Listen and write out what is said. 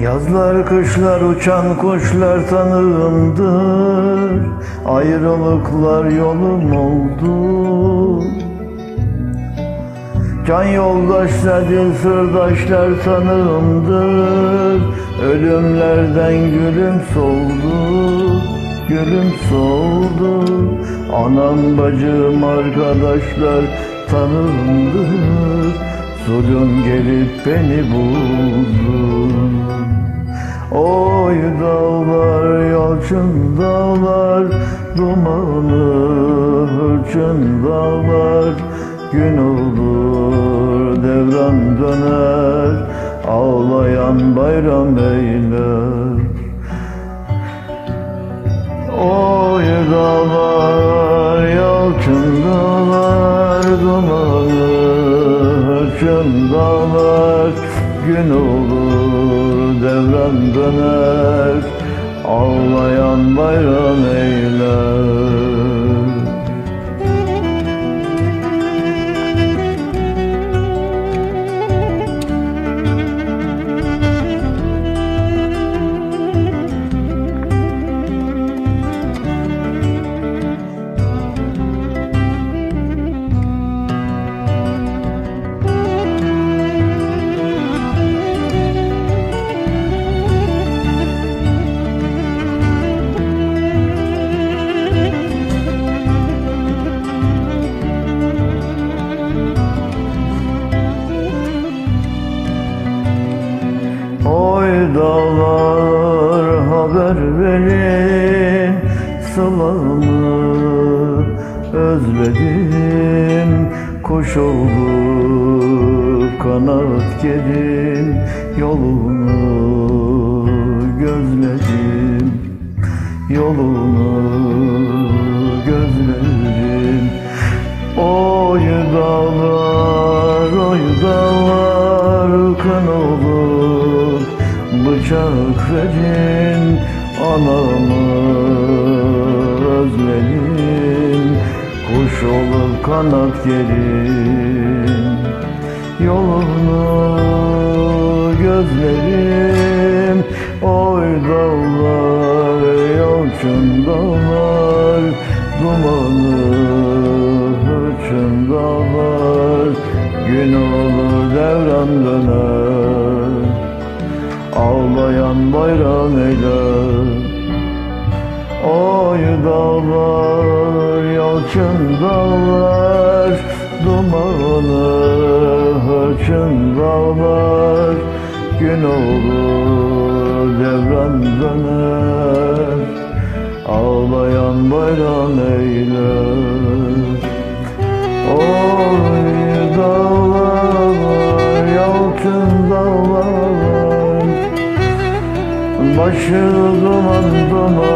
Yazlar kışlar uçan kuşlar tanığımdır. Ayrılıklar yolum oldu. Can yoldaşlar, dil sırdaşlar tanığımdır. Ölümlerden gülüm soldu, gülüm soldu. Anam bacım arkadaşlar tanığımdır. Zulüm gelip beni buldu Oy dağlar, yalçın dağlar Dumanı hırçın dağlar. Gün olur devran döner Ağlayan bayram eyler. Oy dağlar, yalçın dağlar Dumanı hırçın dağlar. Gün olur devran döner Ağlayan bayram eyler Oy dağlar haber verin. Sılamı özledim. Kuş olup kanat gerin Yolunu gözledim. Yolunu Anamı özledim Kuş olup kanat gerin Yolunu gözlerim. Oy dağlar, yalçın Dumanı hırçın dağlar. Gün olur devran döner. Ağlayan bayram eyler Oy dağlar, yalçın dağlar Dumanı hırçın dağlar. Gün olur devran döner Ağlayan bayram eyler. Oy dağlar, yalçın dağlar Başı duman duman